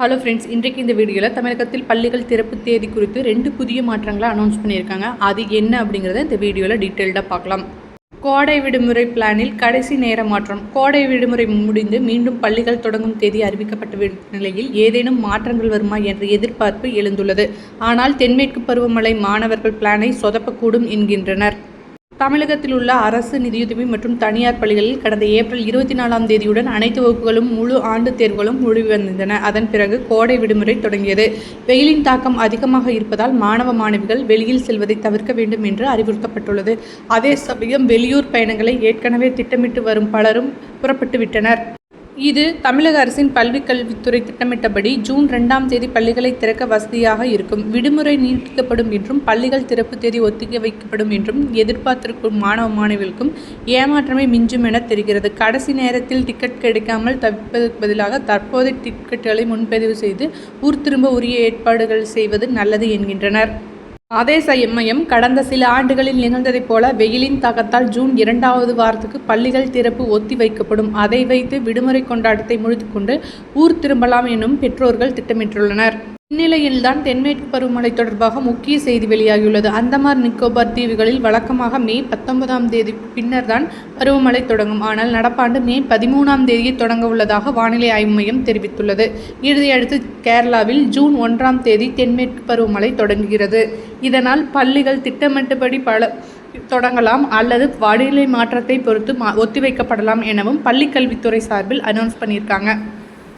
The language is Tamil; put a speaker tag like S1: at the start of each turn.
S1: ஹலோ ஃப்ரெண்ட்ஸ் இன்றைக்கு இந்த வீடியோவில் தமிழகத்தில் பள்ளிகள் திறப்பு தேதி குறித்து ரெண்டு புதிய மாற்றங்களை அனௌன்ஸ் பண்ணியிருக்காங்க. அது என்ன அப்படிங்கிறத இந்த வீடியோவில் டீட்டெயில்டாக பார்க்கலாம். கோடை விடுமுறை பிளானில் கடைசி நேர மாற்றம். கோடை விடுமுறை முடிந்து மீண்டும் பள்ளிகள் தொடங்கும் தேதி அறிவிக்கப்பட்ட நிலையில் ஏதேனும் மாற்றங்கள் வருமா என்ற எதிர்பார்ப்பு எழுந்துள்ளது. ஆனால் தென்மேற்கு பருவமழை மாணவர்கள் பிளானை சொதப்பக்கூடும் என்கின்றனர். தமிழகத்தில் உள்ள அரசு நிதியுதவி மற்றும் தனியார் பள்ளிகளில் கடந்த ஏப்ரல் இருபத்தி நாலாம் தேதியுடன் அனைத்து வகுப்புகளும் முழு ஆண்டு தேர்வுகளும் முடிவடைந்தன. அதன் பிறகு கோடை விடுமுறை தொடங்கியது. வெயிலின் தாக்கம் அதிகமாக இருப்பதால் மாணவ மாணவிகள் வெளியில் செல்வதை தவிர்க்க வேண்டும் என்று அறிவுறுத்தப்பட்டுள்ளது. அதே சமயம் வெளியூர் பயணங்களை ஏற்கனவே திட்டமிட்டு வரும் பலரும் புறப்பட்டு விட்டனர் இது தமிழக அரசின் பள்ளிக் கல்வித்துறை திட்டமிட்டபடி ஜூன் ரெண்டாம் தேதி பள்ளிகளை திறக்க வசதியாக இருக்கும். விடுமுறை நீட்டிக்கப்படும் என்றும் பள்ளிகள் திறப்பு தேதி ஒத்திகை வைக்கப்படும் என்றும் எதிர்பார்த்திருக்கும் மாணவ மாணவிகளுக்கும் ஏமாற்றமே மிஞ்சும் என தெரிகிறது. கடைசி நேரத்தில் டிக்கெட் கிடைக்காமல் தவிப்பதற்கு பதிலாக தற்போதைய டிக்கெட்டுகளை முன்பதிவு செய்து ஊர் திரும்ப உரிய ஏற்பாடுகள் செய்வது நல்லது என்கின்றனர். அதே சமயம் கடந்த சில ஆண்டுகளில் நிகழ்ந்ததைப் போல வெயிலின் தாக்கத்தால் ஜூன் இரண்டாவது வாரத்துக்கு பள்ளிகள் திறப்பு ஒத்தி வைக்கப்படும். அதை வைத்து விடுமுறை கொண்டாட்டத்தை முடித்துக்கொண்டு ஊர் திரும்பலாம் எனும் பெற்றோர்கள் திட்டமிட்டுள்ளனர். இந்நிலையில்தான் தென்மேற்கு பருவமழை தொடர்பாக முக்கிய செய்தி வெளியாகியுள்ளது. அந்தமார் நிக்கோபார் தீவுகளில் வழக்கமாக மே பத்தொன்பதாம் தேதி பின்னர் தான் பருவமழை தொடங்கும். ஆனால் நடப்பாண்டு மே பதிமூணாம் தேதியை தொடங்க உள்ளதாக வானிலை ஆய்வு மையம் தெரிவித்துள்ளது. இறுதியடுத்து கேரளாவில் ஜூன் ஒன்றாம் தேதி தென்மேற்கு பருவமழை தொடங்குகிறது. இதனால் பள்ளிகள் திட்டமிட்டபடி பல தொடங்கலாம் அல்லது வானிலை மாற்றத்தை பொறுத்து மா ஒத்திவைக்கப்படலாம் எனவும் பள்ளிக் கல்வித்துறை சார்பில் அனௌன்ஸ் பண்ணியிருக்காங்க.